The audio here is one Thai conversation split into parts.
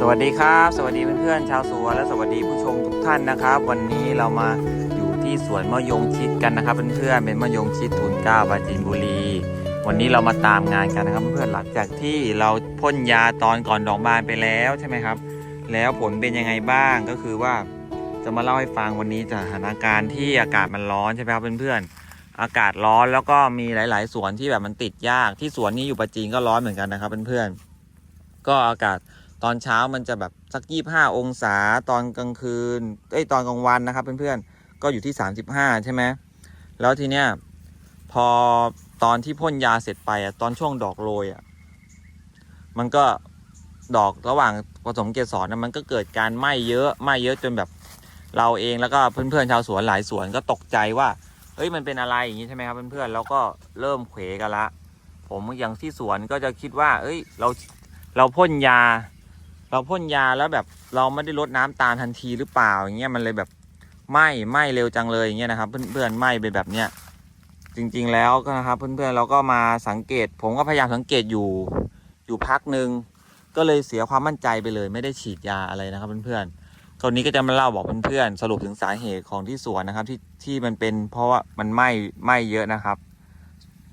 สวัสดีครับ สวัสดีเพื่อนๆชาวสวนและสวัสดีผู้ชมทุกท่านนะครับ วันนี้เรามาอยู่ที่สวนมะยงชิดกันนะครับเพื่อนๆเป็นมะยงชิดทุนเก้าปราจีนบุรี วันนี้เรามาตามงานกันนะครับ เพื่อนๆหลังจากที่เราพ่นยาตอนก่อนดอกบานไปแล้วใช่ไหมครับ แล้วผลเป็นยังไงบ้างก็คือว่าจะมาเล่าให้ฟังวันนี้สถานการณ์ที่อากาศมันร้อนใช่ไหมครับเพื่อนๆอากาศร้อนแล้วก็มีหลาย ๆ สวนที่แบบมันติดยากที่สวนนี้อยู่ประจีนก็ร้อนเหมือนกันนะครับเพื่อนๆก็อากาศ ตอนเช้ามันจะแบบสักยี่ห้าองศาตอนกลางคืนเอ้ตอนกลางวันนะครับเพื่อนๆก็อยู่ที่35ใช่ไหมแล้วทีเนี้ยพอตอนที่พ่นยาเสร็จไปอะตอนช่วงดอกโรยอะมันก็ดอกระหว่างผสมเกสรนะมันก็เกิดการไหม้เยอะไหม้เยอะจนแบบเราเองแล้วก็เพื่อนๆชาวสวนหลายสวนก็ตกใจว่าเฮ้ยมันเป็นอะไรอย่างนี้ใช่ไหมครับเพื่อนๆแล้วก็เริ่มเขวกันละ ผมอย่างที่สวนก็จะคิดว่า เอ้ยเราเราพ่นยา เราพ่นยาแล้วแบบเราไม่ได้ลดน้ำตาลทันทีหรือเปล่าอย่างเงี้ยมันเลยแบบไหม้ไหม้เร็วจังเลยอย่างเงี้ยนะครับ เพื่อนๆไหม้เป็นแบบเนี้ยจริง ๆ แล้วก็นะครับ เพื่อนๆเราก็มาสังเกต ผมก็พยายามสังเกตอยู่อยู่พักหนึ่งก็เลยเสียความมั่นใจไปเลย ไม่ได้ฉีดยาอะไรนะครับเพื่อนๆคราวนี้ก็จะมาเล่าบอกเพื่อนๆสรุปถึงสาเหตุของที่สวนนะครับ ที่ที่มันเป็นเพราะว่ามันไหม้ไหม้เยอะนะครับ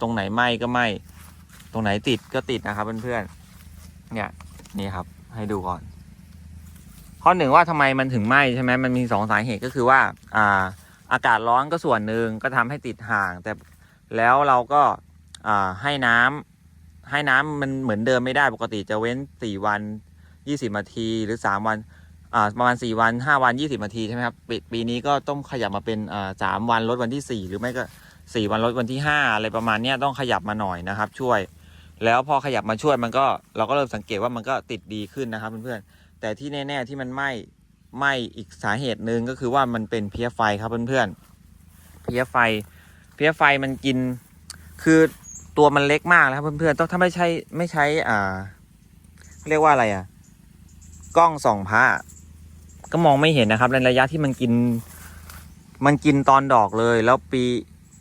ตรงไหนไหม้ก็ไหม้ตรงไหนติดก็ติดนะครับเพื่อนๆเนี่ยนี่ครับ ให้ดูก่อน ข้อหนึ่งว่าทำไมมันถึงไหม้ใช่ไหมมันมีสองสาเหตุก็คือว่าอ่าอากาศร้อนก็ส่วนหนึ่งก็ทำให้ติดห่าง แต่แล้วเราก็ให้น้ำให้น้ำมันเหมือนเดิมไม่ได้ปกติจะเว้นสี่วันยี่สิบนาทีหรือสามวันประมาณสี่วันห้าวันยี่สิบนาทีใช่ไหมครับปปีนี้ก็ต้องขยับมาเป็นสามวันลดวันที่สี่หรือไม่ก็สี่วันลดวันที่ห้าอะไรประมาณนี้ต้องขยับมาหน่อยนะครับ ช่วย แล้วพอขยับมาช่วยมันก็เราก็เริ่มสังเกตว่ามันก็ติดดีขึ้นนะครับเพื่อนๆแต่ที่แน่ ๆที่มันไหม้ไหม้อีกสาเหตุหนึ่งก็คือว่ามันเป็นเพี้ยไฟครับเพื่อนๆเพี้ยไฟ เพี้ยไฟมันกิน คือตัวมันเล็กมากแล้วครับเพื่อนๆต้องถ้าไม่ใช่ไม่ใช้อ่า เรียกว่าอะไรอะ กล้องส่องพระก็มองไม่เห็นนะครับในระยะที่มันกิน มันกินตอนดอกเลย แล้วปี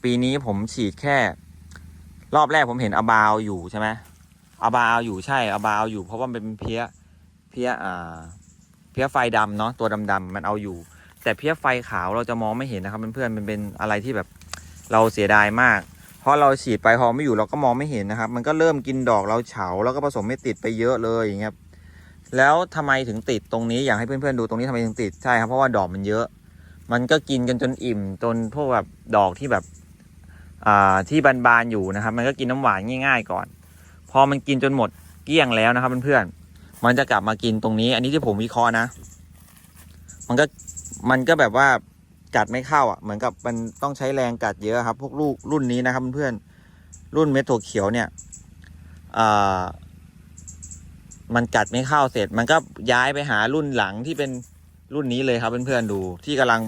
ปีนี้ผมฉีดแค่ รอบแรกผมเห็นอาบาวอยู่ใช่ไหมอาบาวอยู่ใช่อาบาวอยู่ เพราะว่ามันเป็นเพี้ยเพี้ยอ่าเพี้ยไฟดำเนาะตัวดำๆมันเอาอยู่ แต่เพี้ยไฟขาวเราจะมองไม่เห็นนะครับเพื่อนๆมันเป็นอะไรที่แบบเราเสียดายมาก เพราะเราฉีดไปพอไม่อยู่เราก็มองไม่เห็นนะครับ มันก็เริ่มกินดอกเราเฉาแล้วก็ผสมไม่ติดไปเยอะเลยอย่างเงี้ยแล้วทำไมถึงติดตรงนี้อยากให้เพื่อนๆดูตรงนี้ทำไมถึงติดใช่ครับเพราะว่าดอกมันเยอะ มันก็กินกันจนอิ่มจนพวกแบบดอกที่แบบ ที่บานๆอยู่นะครับ มันก็กินน้ำหวานง่าย ๆ ก่อน พอมันกินจนหมดเกลี้ยงแล้วนะครับเพื่อนๆมันจะกลับมากินตรงนี้ อันนี้ที่ผมวิเคราะห์นะ มันก็มันก็แบบว่ากัดไม่เข้าอะ เหมือนกับมันต้องใช้แรงกัดเยอะครับ พวกลูกรุ่นนี้นะครับเพื่อนๆรุ่นเม็ดถั่วเขียวเนี่ยมันกัดไม่เข้าเสร็จ มันก็ย้ายไปหารุ่นหลังที่เป็นรุ่นนี้เลยครับเพื่อนๆดูที่กำลัง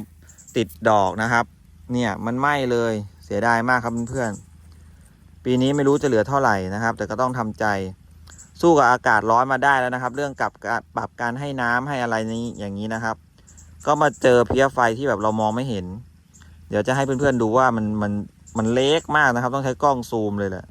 ติดดอกนะครับ เนี่ยมันไหม้เลย เสียดายมากครับเพื่อนๆปีนี้ไม่รู้จะเหลือเท่าไหร่นะครับ แต่ก็ต้องทำใจสู้กับอากาศร้อนมาได้แล้วนะครับ เรื่องกับการปรับการให้น้ำให้อะไรนี้อย่างนี้นะครับ ก็มาเจอเพี้ยไฟที่แบบเรามองไม่เห็น เดี๋ยวจะให้เพื่อนๆดูว่ามันมันมันเล็กมากนะครับ ต้องใช้กล้องซูมเลยแหละ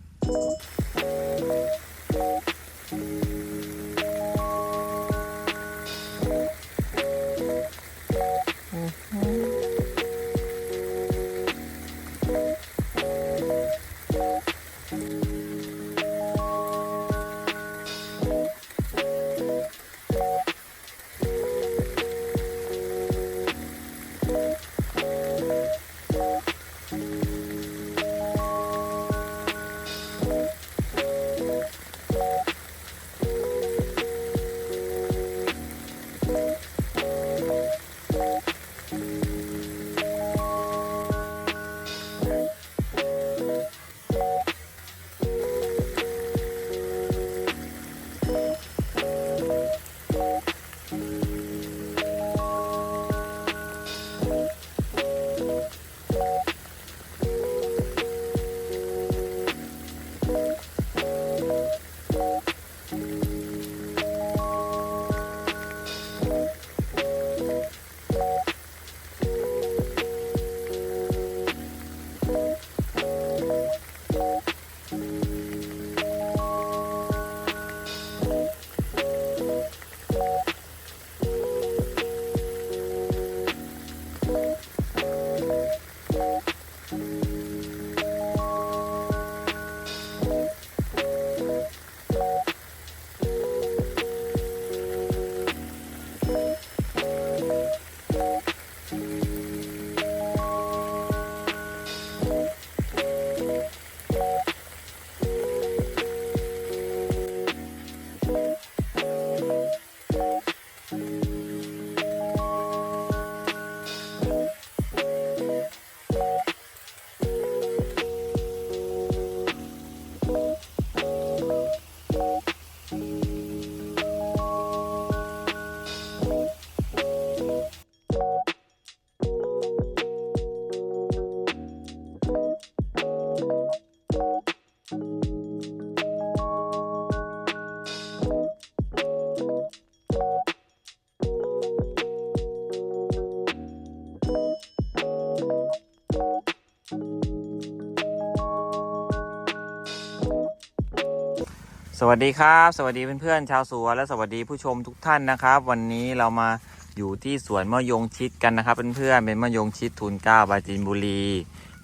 วัสดีครับ สวัสดีเพื่อนๆชาวสวนและสวัสดีผู้ชมทุกท่านนะครับ วันนี้เรามาอยู่ที่สวนมะยงชิดกันนะครับเพื่อนๆเป็นมะยงชิดทุนเก้าปราจีนบุรี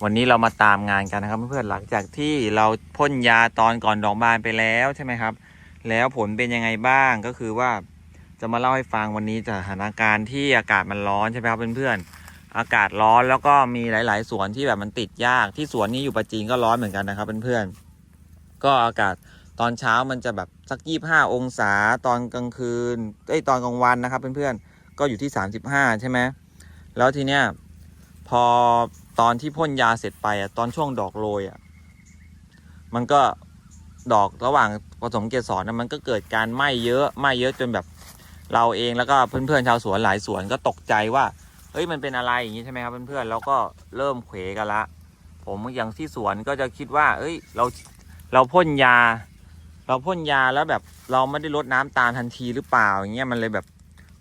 วันนี้เรามาตามงานกันนะครับเพื่อนๆหลังจากที่เราพ่นยาตอนก่อนดอกบานไปแล้วใช่ไหมครับ แล้วผลเป็นยังไงบ้างก็คือว่าจะมาเล่าให้ฟังวันนี้สถานการณ์ที่อากาศมันร้อนใช่ไหมครับเพื่อนๆอากาศร้อนแล้วก็มีหลาย ๆ สวนที่แบบมันติดยากที่สวนนี้อยู่ปราจีนก็ร้อนเหมือนกันนะครับเพื่อนๆก็อากาศ ตอนเช้ามันจะแบบสักยี่ห้าองศาตอนกลางคืนเอ้ยตอนกลางวันนะครับเพื่อนๆก็อยู่ที่สามสิบห้าใช่ไหมแล้วทีเนี้ยพอตอนที่พ่นยาเสร็จไปอะตอนช่วงดอกโรยอะมันก็ดอกระหว่างผสมเกสรนะมันก็เกิดการไหม้เยอะไหม้เยอะจนแบบเราเองแล้วก็เพื่อนๆชาวสวนหลายสวนก็ตกใจว่าเฮ้ยมันเป็นอะไรอย่างนี้ใช่ไหมครับเพื่อนๆแล้วก็เริ่มเขวกันละ ผมอย่างที่สวนก็จะคิดว่า เอ้ยเราเราพ่นยา เราพ่นยาแล้วแบบเราไม่ได้ลดน้ำตาลทันทีหรือเปล่าอย่างเงี้ยมันเลยแบบ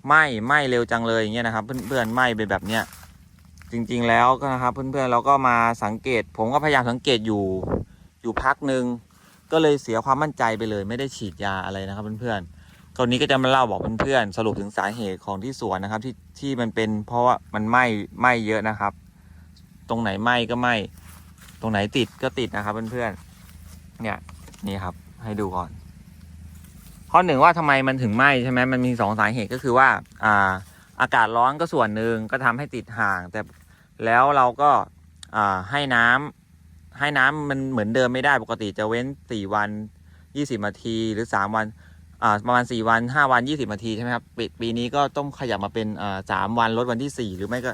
ไหม้ไหม้เร็วจังเลยอย่างเงี้ยนะครับ เพื่อนๆไหม้ไปแบบเนี้ยจริง ๆ แล้วนะครับ เพื่อนๆเราก็มาสังเกต ผมก็พยายามสังเกตอยู่อยู่พักหนึ่งก็เลยเสียความมั่นใจไปเลย ไม่ได้ฉีดยาอะไรนะครับ เพื่อนๆคราวนี้ก็จะมาเล่าบอกเพื่อนๆสรุปถึงสาเหตุของที่สวนนะครับ ที่ที่มันเป็นเพราะว่ามันไหม้ไหม้เยอะนะครับ ตรงไหนไหม้ก็ไหม้ตรงไหนติดก็ติดนะครับ เพื่อนๆเนี่ยนี่ครับ ให้ดูก่อน ข้อหนึ่งว่าทำไมมันถึงไหม้ใช่ไหมมันมีสองสาเหตุก็คือว่าอ่าอากาศร้อนก็ส่วนหนึ่งก็ทำให้ติดห่าง แต่แล้วเราก็อ่าให้น้ำให้น้ำมันเหมือนเดิมไม่ได้ปกติจะเว้นสี่วันยี่สิบนาทีหรือสามวันอ่าประมาณสี่วันห้าวันยี่สิบนาทีใช่ไหมครับปีปีนี้ก็ต้องขยับมาเป็นอ่าสามวันลดวันที่สี่หรือไม่ก็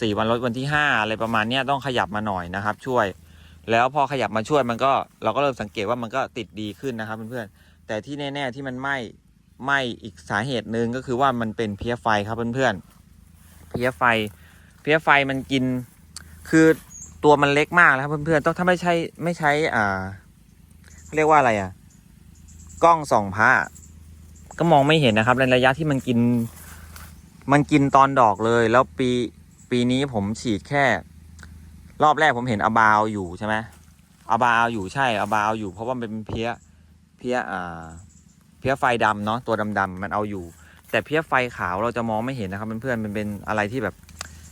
สี่วันลดวันที่ห้าอะไรประมาณนี้ต้องขยับมาหน่อยนะครับ ช่วย แล้วพอขยับมาช่วยมันก็เราก็เริ่มสังเกตว่ามันก็ติดดีขึ้นนะครับเพื่อนๆแต่ที่แน่ ๆที่มันไหม้ไหม้อีกสาเหตุหนึ่งก็คือว่ามันเป็นเพี้ยไฟครับเพื่อนๆเพี้ยไฟ เพี้ยไฟมันกิน คือตัวมันเล็กมากแล้วครับเพื่อนๆต้องถ้าไม่ใช่ไม่ใช้อ่า เรียกว่าอะไรอะ กล้องส่องพระก็มองไม่เห็นนะครับในระยะที่มันกิน มันกินตอนดอกเลย แล้วปีปีนี้ผมฉีดแค่ รอบแรกผมเห็นอาบาวอยู่ใช่ไหมอาบาวอยู่ใช่อาบาวอยู่ เพราะว่ามันเป็นเพี้ยเพี้ยอ่าเพี้ยไฟดำเนาะตัวดำๆมันเอาอยู่ แต่เพี้ยไฟขาวเราจะมองไม่เห็นนะครับเพื่อนๆมันเป็นอะไรที่แบบ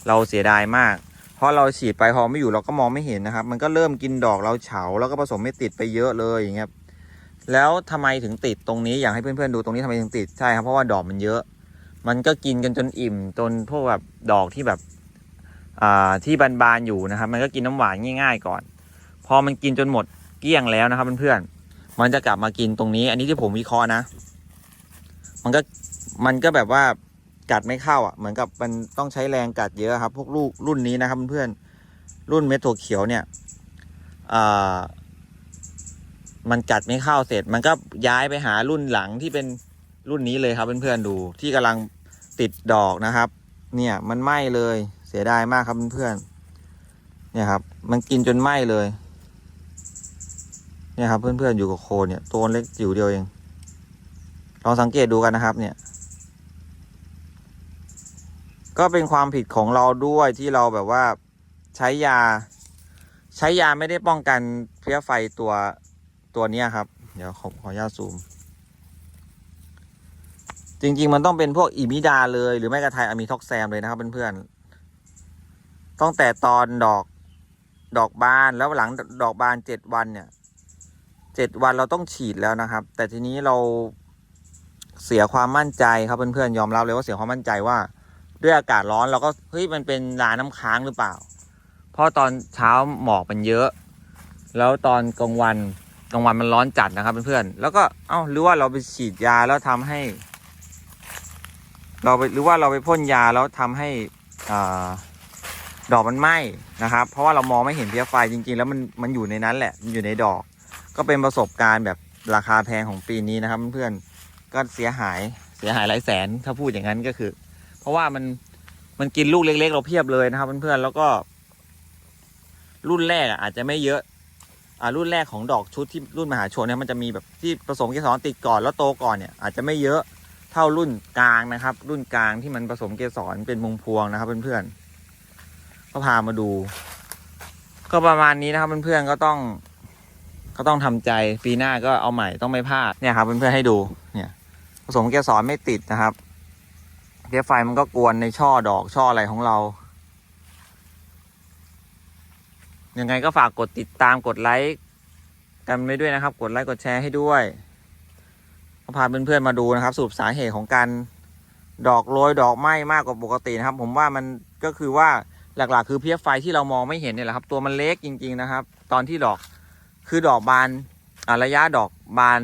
เราเสียดายมากเพราะเราฉีดไปพอไม่อยู่เราก็มองไม่เห็นนะครับ มันก็เริ่มกินดอกเราเฉาแล้วก็ผสมไม่ติดไปเยอะเลยอย่างเงี้ยแล้วทำไมถึงติดตรงนี้อยากให้เพื่อนๆดูตรงนี้ทำไมถึงติดใช่ครับเพราะว่าดอกมันเยอะ มันก็กินกันจนอิ่มจนพวกแบบดอกที่แบบ ที่บานๆอยู่นะครับ มันก็กินน้ำหวานง่าย ๆ ก่อน พอมันกินจนหมดเกลี้ยงแล้วนะครับเพื่อนๆมันจะกลับมากินตรงนี้ อันนี้ที่ผมวิเคราะห์นะ มันก็มันก็แบบว่ากัดไม่เข้าอะเหมือนกับมันต้องใช้แรงกัดเยอะครับ พวกลูกรุ่นนี้นะครับเพื่อนๆรุ่นเม็ดถั่วเขียวเนี่ยมันกัดไม่เข้าเสร็จ มันก็ย้ายไปหารุ่นหลังที่เป็นรุ่นนี้เลยครับเพื่อนๆดูที่กำลังติดดอกนะครับ เนี่ยมันไหม้เลย สียดายมากครับเพื่อนๆเนี่ยครับ มันกินจนไหม้เลย เนี่ยครับเพื่อนๆอยู่กับโคเนี่ยตัวเล็กจิ๋วเดียวเอง ลองสังเกตดูกันนะครับ เนี่ย ก็เป็นความผิดของเราด้วยที่เราแบบว่าใช้ยา ใช้ยาไม่ได้ป้องกันเพี้ยไฟตัวตัวเนี้ยครับ เดี๋ยวขอขออนุญาตซูมจริง ๆ มันต้องเป็นพวกอิมิดาเลย หรือไม่กระไทอะมีท็อกแซมเลยนะครับเพื่อนๆ ตั้งแต่ตอนดอกดอกบานแล้วหลังดอกบานเจ็ดวันเนี่ยเจ็ดวันเราต้องฉีดแล้วนะครับ แต่ทีนี้เราเสียความมั่นใจครับเพื่อนๆยอมรับเลยว่าเสียความมั่นใจว่า ด้วยอากาศร้อนเราก็เฮ้ยมันเป็นลาน้ำค้างหรือเปล่า เพราะตอนเช้าหมอกมันเยอะ แล้วตอนกลางวันกลางวันมันร้อนจัดนะครับเพื่อนๆแล้วก็เอ้าหรือว่าเราไปฉีดยาแล้วทำให้ เราไปหรือว่าเราไปพ่นยาแล้วทำให้อ่า ดอกมันไหม้นะครับ เพราะว่าเรามองไม่เห็นเพี้ยไฟจริง ๆ แล้วมันมันอยู่ในนั้นแหละมันอยู่ในดอก ก็เป็นประสบการณ์แบบราคาแพงของปีนี้นะครับเพื่อนๆก็เสียหายเสียหายหลายแสนถ้าพูดอย่างนั้นก็คือ เพราะว่ามันมันกินลูกเล็ก ๆ เราเพียบเลยนะครับเพื่อนๆแล้วก็ รุ่นแรกอาจจะไม่เยอะอ่ารุ่นแรกของดอกชุดที่รุ่นมหาชนเนี่ยมันจะมีแบบที่ผสมเกสรติดก่อนแล้วโตก่อนเนี่ยอาจจะไม่เยอะเท่ารุ่นกลางนะครับ รุ่นกลางที่มันผสมเกสรเป็นพวงพวงนะครับเพื่อนๆ ก็พามาดู ก็ประมาณนี้นะครับเพื่อนๆก็ต้อง ก็ต้องทำใจปีหน้าก็เอาใหม่ต้องไม่พลาดเนี่ยครับเพื่อนๆให้ดูเนี่ย ผสมเกสรไม่ติดนะครับเพี้ยไฟมันก็กวนในช่อดอกช่ออะไรของเรายังไงก็ฝากกดติดตามกดไลค์กันไปด้วยนะครับ กดไลค์กดแชร์ให้ด้วยก็พาเพื่อนๆมาดูนะครับสรุปสาเหตุของการดอกโรยดอกไหม้มากกว่าปกตินะครับ ผมว่ามันก็คือว่า หลักๆ คือเพี้ยไฟที่เรามองไม่เห็นเนี่ยแหละครับ ตัวมันเล็กจริง ๆนะครับ ตอนที่ดอกคือดอกบานระยะดอกบาน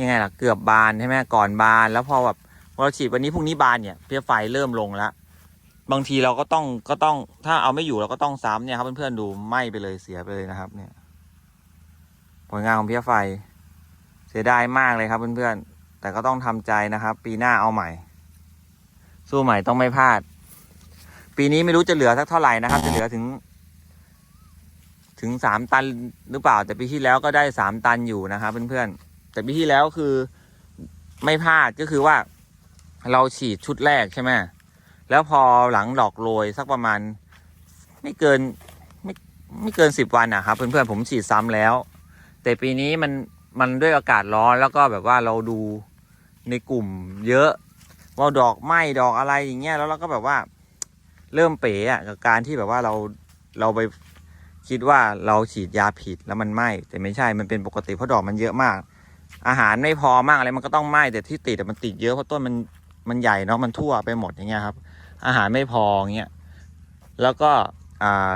ยังไงล่ะเกือบบานใช่ไหมก่อนบาน แล้วพอแบบพอเราฉีดวันนี้พรุ่งนี้บานเนี่ยเพี้ยไฟเริ่มลงแล้วบางทีเราก็ต้องก็ต้องถ้าเอาไม่อยู่เราก็ต้องซ้ำเนี่ยครับเพื่อนๆดูไหม้ไปเลยเสียไปเลยนะครับ เนี่ย ผลงานของเพี้ยไฟ เสียดายมากเลยครับเพื่อนๆแต่ก็ต้องทำใจนะครับ ปีหน้าเอาใหม่ สู้ใหม่ต้องไม่พลาด ปีนี้ไม่รู้จะเหลือสักเท่าไหร่นะครับ จะเหลือถึง ถึงสามตันหรือเปล่า แต่ปีที่แล้วก็ได้สามตันอยู่นะครับเพื่อนๆแต่ปีที่แล้วคือไม่พลาดก็คือว่า เราฉีดชุดแรกใช่ไหมแล้วพอหลังดอกโรยสักประมาณ ไม่เกินไม่ไม่เกินสิบวันนะครับเพื่อนๆผมฉีดซ้ำแล้ว แต่ปีนี้มันมันด้วยอากาศร้อนแล้วก็แบบว่าเราดูในกลุ่มเยอะว่าดอกไหม้ดอกอะไรอย่างเงี้ยแล้วเราก็แบบว่า เริ่มเป๋อะกับการที่แบบว่าเราเราไปคิดว่าเราฉีดยาผิดแล้วมันไหม้แต่ไม่ใช่มันเป็นปกติเพราะดอกมันเยอะมาก อาหารไม่พอมากอะไรมันก็ต้องไหม้แต่ที่ติดอะมันติดเยอะเพราะต้นมันมันใหญ่เนาะมันทั่วไปหมดอย่างเงี้ยครับ อาหารไม่พออย่างเงี้ยแล้วก็อ่า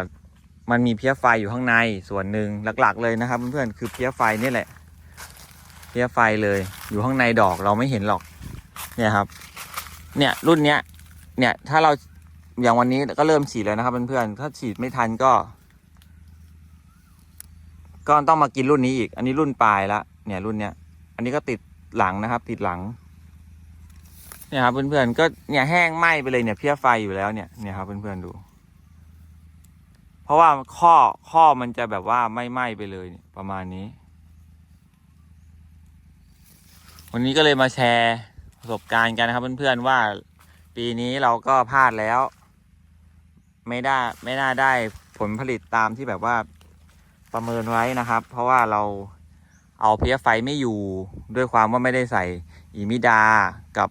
มันมีเพี้ยไฟอยู่ข้างในส่วนหนึ่งหลักๆ เลยนะครับเพื่อนๆคือเพี้ยไฟนี่แหละ เพี้ยไฟเลยอยู่ข้างในดอกเราไม่เห็นหรอก เนี่ยครับ เนี่ยรุ่นเนี้ย เนี่ยถ้าเรา อย่างวันนี้ก็เริ่มฉีดแล้วนะครับเพื่อนๆถ้าฉีดไม่ทันก็ ก็ต้องมากินรุ่นนี้อีก อันนี้รุ่นปลายละเนี่ยรุ่นเนี้ย อันนี้ก็ติดหลังนะครับ ติดหลัง เนี่ยครับเพื่อนๆก็เนี่ยแห้งไหม้ไปเลยเนี่ยเพี้ยไฟอยู่แล้วเนี่ยเนี่ยครับเพื่อนๆดู เพราะว่าข้อข้อมันจะแบบว่าไม่ไหม้ไปเลยเยประมาณนี้ วันนี้ก็เลยมาแชร์ประสบการณ์กันนะครับเพื่อนๆว่าปีนี้เราก็พลาดแล้ว ไม่ได้ไม่น่าได้ผลผลิตตามที่แบบว่าประเมินไว้นะครับ เพราะว่าเราเอาเพี้ยไฟไม่อยู่ด้วยความว่าไม่ได้ใส่อีมิดากับ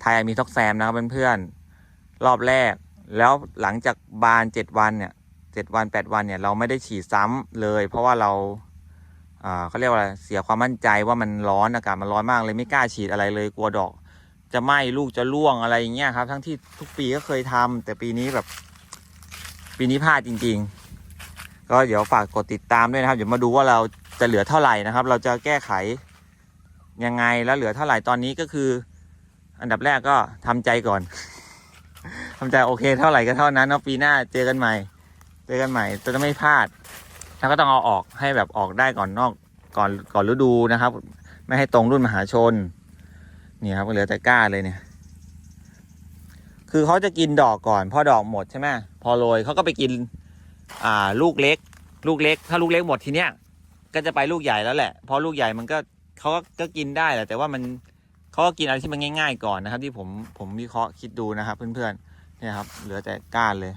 ไทยมีท็อกแซมนะครับเพื่อนๆรอบแรก แล้วหลังจากบานเจ็ดวันเนี่ยเจ็ดวันแปดวันเนี่ยเราไม่ได้ฉีดซ้ำเลย เพราะว่าเราเขาเรียกว่าอะไรเสียความมั่นใจว่ามันร้อนอากาศมันร้อนมากเลยไม่กล้าฉีดอะไรเลยกลัวดอก จะไหม้ลูกจะร่วงอะไรอย่างเงี้ยครับ ทั้งที่ทุกปีก็เคยทำแต่ปีนี้แบบ ปีนี้พลาดจริง ๆ ก็เดี๋ยวฝากกดติดตามด้วยนะครับ เดี๋ยวมาดูว่าเราจะเหลือเท่าไหร่นะครับ เราจะแก้ไขยังไงแล้วเหลือเท่าไหร่ตอนนี้ก็คือ อันดับแรกก็ทำใจก่อนทำใจโอเคเท่าไหร่ก็เท่านั้นเนาะปีหน้าเจอกันใหม่ เจอกันใหม่จะไม่พลาดแล้วก็ต้องเอาออกให้แบบออกได้ก่อนนอกก่อนก่อนฤดูนะครับ ไม่ให้ตรงรุ่นมหาชนนี่ครับก็เหลือแต่ก้าเลยเนี่ย คือเขาจะกินดอกก่อน พอดอกหมดใช่ไหมพอโรยเขาก็ไปกิน อ่า ลูกเล็ก ลูกเล็ก ถ้าลูกเล็กหมดทีเนี้ยก็จะไปลูกใหญ่แล้วแหละ พอลูกใหญ่มันก็เขาก็ก็กินได้แหละ แต่ว่ามันเขาก็กินอะไรที่มันง่าย ๆ ก่อนนะครับ ที่ผมผมวิเคราะห์คิดดูนะครับเพื่อนๆเนี่ยครับเหลือแต่ก้านเลย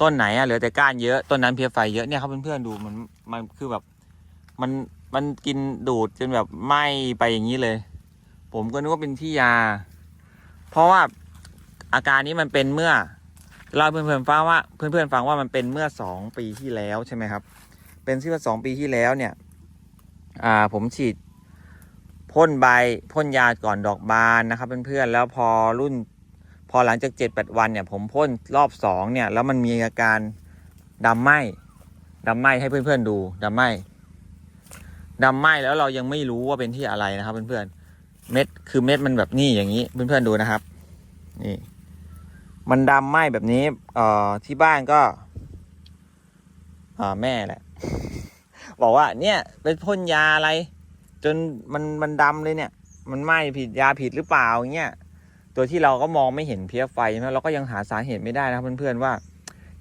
ต้นไหนอะเหลือแต่ก้านเยอะต้นนั้นเพียไฟเยอะเนี่ยครับเพื่อนๆดูมันมันคือแบบมันมันกินดูดจนแบบไหม้ไปอย่างนี้เลย ผมก็นึกว่าเป็นที่ยา เพราะว่า อาการนี้มันเป็นเมื่อเราเพื่อนๆฟังว่าเพื่อนๆฟังว่ามันเป็นเมื่อสองปีที่แล้วใช่ไหมครับ เป็นที่ว่าสองปีที่แล้วเนี่ย อ่าผมฉีดพ่นใบพ่นยาก่อนดอกบานนะครับเพื่อนๆแล้วพอรุ่น พอหลังจากเจ็ดแปดวันเนี่ย ผมพ่นรอบสองเนี่ย แล้วมันมีอาการดำไหมดำไหมให้เพื่อนๆดูดำไหมดำไหมแล้วเรายังไม่รู้ว่าเป็นที่อะไรนะครับเพื่อนๆเม็ดคือเม็ดมันแบบนี้อย่างนี้เพื่อนๆดูนะครับ นี่ มันดำไหม้แบบนี้ เอ่อที่บ้านก็อ่าแม่แหละ บอกว่า เนี่ยเป็นพ่นยาอะไร จนมันมันดำเลยเนี่ย มันไหม้ผิดยาผิดหรือเปล่าอย่างเงี้ยตัวที่เราก็มองไม่เห็นเพี้ยไฟใช่ไหมเราก็ยังหาสาเหตุไม่ได้นะเพื่อนๆว่า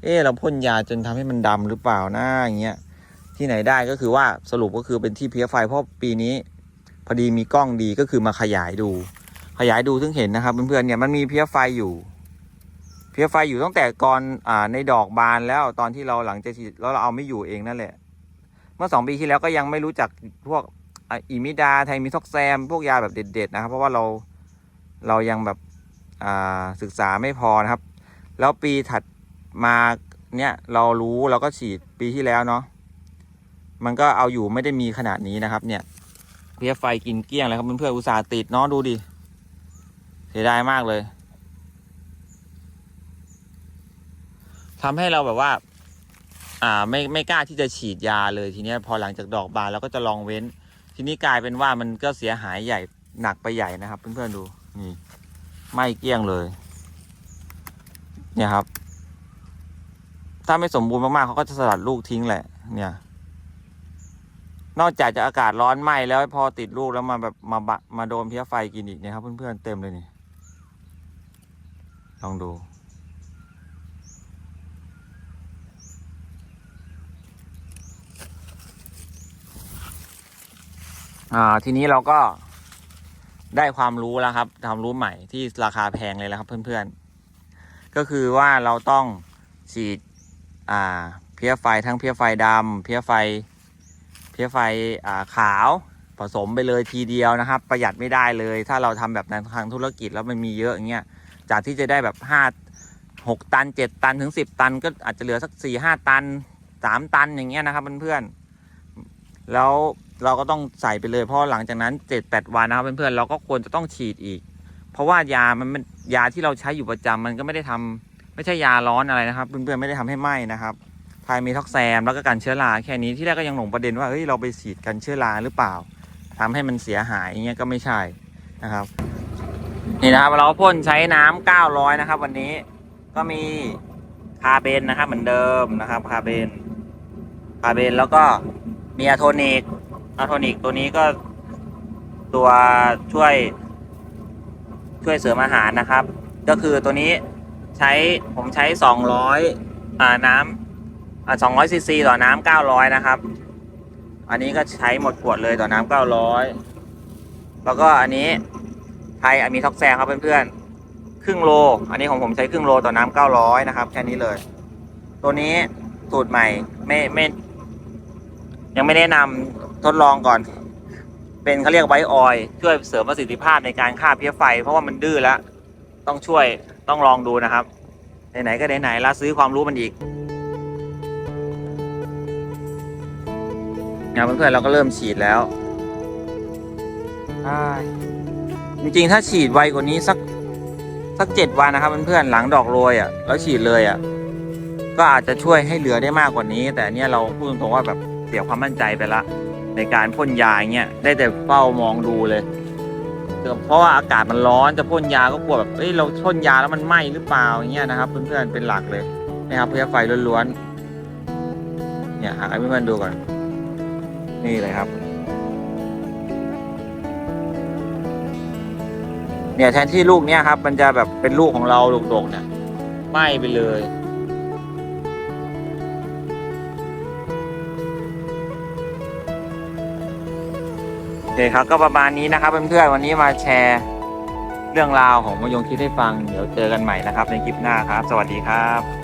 เออเราพ่นยาจนทำให้มันดำหรือเปล่านะอย่างเงี้ยที่ไหนได้ก็คือว่าสรุปก็คือเป็นที่เพี้ยไฟเพราะปีนี้ พอดีมีกล้องดีก็คือมาขยายดู ขยายดูถึงเห็นนะครับเพื่อนๆเนี่ยมันมีเพี้ยไฟอยู่ เพี้ยไฟอยู่ตั้งแต่ก่อนอ่าในดอกบานแล้วตอนที่เราหลังจากฉีดแล้วเราเอาไม่อยู่เองนั่นแหละ เมื่อสองปีที่แล้วก็ยังไม่รู้จักพวกอิมิดาไทมิทอกแซม พวกยาแบบเด็ด ๆ นะครับ เพราะว่าเราเรายังแบบอ่าศึกษาไม่พอนะครับ แล้วปีถัดมาเนี่ยเรารู้เราก็ฉีดปีที่แล้วเนาะมันก็เอาอยู่ไม่ได้มีขนาดนี้นะครับ เนี่ยเพี้ยไฟกินเกลี้ยงเลยครับเพื่อนๆอุตส่าห์ติดเนาะดูดิเสียดายมากเลย ทำให้เราแบบว่า อ่าไม่ไม่กล้าที่จะฉีดยาเลยทีเนี้ยพอหลังจากดอกบานเราก็จะลองเว้น ทีนี้กลายเป็นว่ามันก็เสียหายใหญ่หนักไปใหญ่นะครับ เพื่อนๆดูนี่ไหม่เกลี้ยงเลย เนี่ยครับ ถ้าไม่สมบูรณ์มากๆเขาก็จะสลัดลูกทิ้งแหละ เนี่ย นอกจากจะอากาศร้อนไหม้แล้วพอติดลูกแล้วมาแบบมาบะมาโดนเพี้ยไฟกินอีกเนี่ยครับเพื่อนๆเต็มเลยนี่ลองดู อ่าทีนี้เราก็ได้ความรู้แล้วครับความรู้ใหม่ที่ราคาแพงเลยแล้วครับเพื่อนๆ ก็คือว่าเราต้องฉีดอ่าเพี้ยไฟทั้งเพี้ยไฟดำเพี้ยไฟเพี้ยไฟอ่าขาวผสมไปเลยทีเดียวนะครับ ประหยัดไม่ได้เลย ถ้าเราทำแบบนั้นทางธุรกิจแล้วมันมีเยอะอย่างเงี้ยจากที่จะได้แบบห้าหกตันเจ็ดตันถึงสิบตัน ก็อาจจะเหลือสักสี่ห้าตันสามตันอย่างเงี้ยนะครับเพื่อนๆแล้ว เราก็ต้องใส่ไปเลยเพราะหลังจากนั้นเจ็ดแปดวันนะครับเพื่อนๆเราก็ควรจะต้องฉีดอีก เพราะว่ายามันยาที่เราใช้อยู่ประจำมันก็ไม่ได้ทำไม่ใช่ยาร้อนอะไรนะครับ เพื่อนๆไม่ได้ทำให้ไหม้นะครับไทมีท็อกแซมแล้วก็กันเชื้อราแค่นี้ที่แรกก็ยังหลงประเด็นว่าเฮ้ยเราไปฉีดกันเชื้อราหรือเปล่าทำให้มันเสียหายอย่างเงี้ยก็ไม่ใช่นะครับนี่นะครับเราพ่นใช้น้ำ900 นะครับ วันนี้ก็มีคาเบนนะครับเหมือนเดิมนะครับคาเบนคาเบนแล้วก็มีอะโทนิก อะโทนิกตัวนี้ก็ตัวช่วย ช่วยเสริมอาหารนะครับ ก็คือตัวนี้ใช้ผมใช้ 200อ่าน้ำอ่า200ซีซีต่อน้ำ900 นะครับ อันนี้ก็ใช้หมดขวดเลยต่อน้ำ900 แล้วก็อันนี้ไทยมีท็อกแซมครับเพื่อนๆครึ่งโล อันนี้ของผมใช้ครึ่งโลต่อน้ำเก้าร้อยนะครับ แค่นี้เลย ตัวนี้สูตรใหม่ไม่ไม่ยังไม่แนะนำ ทดลองก่อน เป็นเขาเรียกไวออยล์ช่วยเสริมประสิทธิภาพในการฆ่าเพี้ยไฟ เพราะว่ามันดื้อแล้ว ต้องช่วยต้องลองดูนะครับ ไหนๆก็ไหนๆแล้วซื้อความรู้มันอีกเนี่ยเพื่อนๆเราก็เริ่มฉีดแล้วจริงๆ ถ้าฉีดไวกว่านี้สักสักเจ็ดวันนะครับเพื่อนๆหลังดอกโรยอะแล้วฉีดเลยอะก็อาจจะช่วยให้เหลือได้มากกว่านี้ แต่เนี่ยเราพูดตรงๆว่าแบบเสียความมั่นใจไปละ ในการพ่นยาเงี้ยได้แต่เฝ้ามองดูเลย เพราะว่าอากาศมันร้อนจะพ่นยาก็กลัวแบบเอ้ยเราพ่นยาแล้วมันไหม้หรือเปล่าอย่างเงี้ยนะครับ เพื่อนๆเป็นหลักเลยนะครับเพื่อไฟล้วนๆเนี่ยให้เพื่อนๆดูก่อน นี่เลยครับเนี่ยแทนที่ลูกเนี้ยครับ มันจะแบบเป็นลูกของเราดกๆเนี่ยไหม้ไปเลย เคครับก็ประมาณนี้นะครับเพื่อนๆวันนี้มาแชร์เรื่องราวของมยงคิดให้ฟัง เดี๋ยวเจอกันใหม่นะครับในคลิปหน้าครับ สวัสดีครับ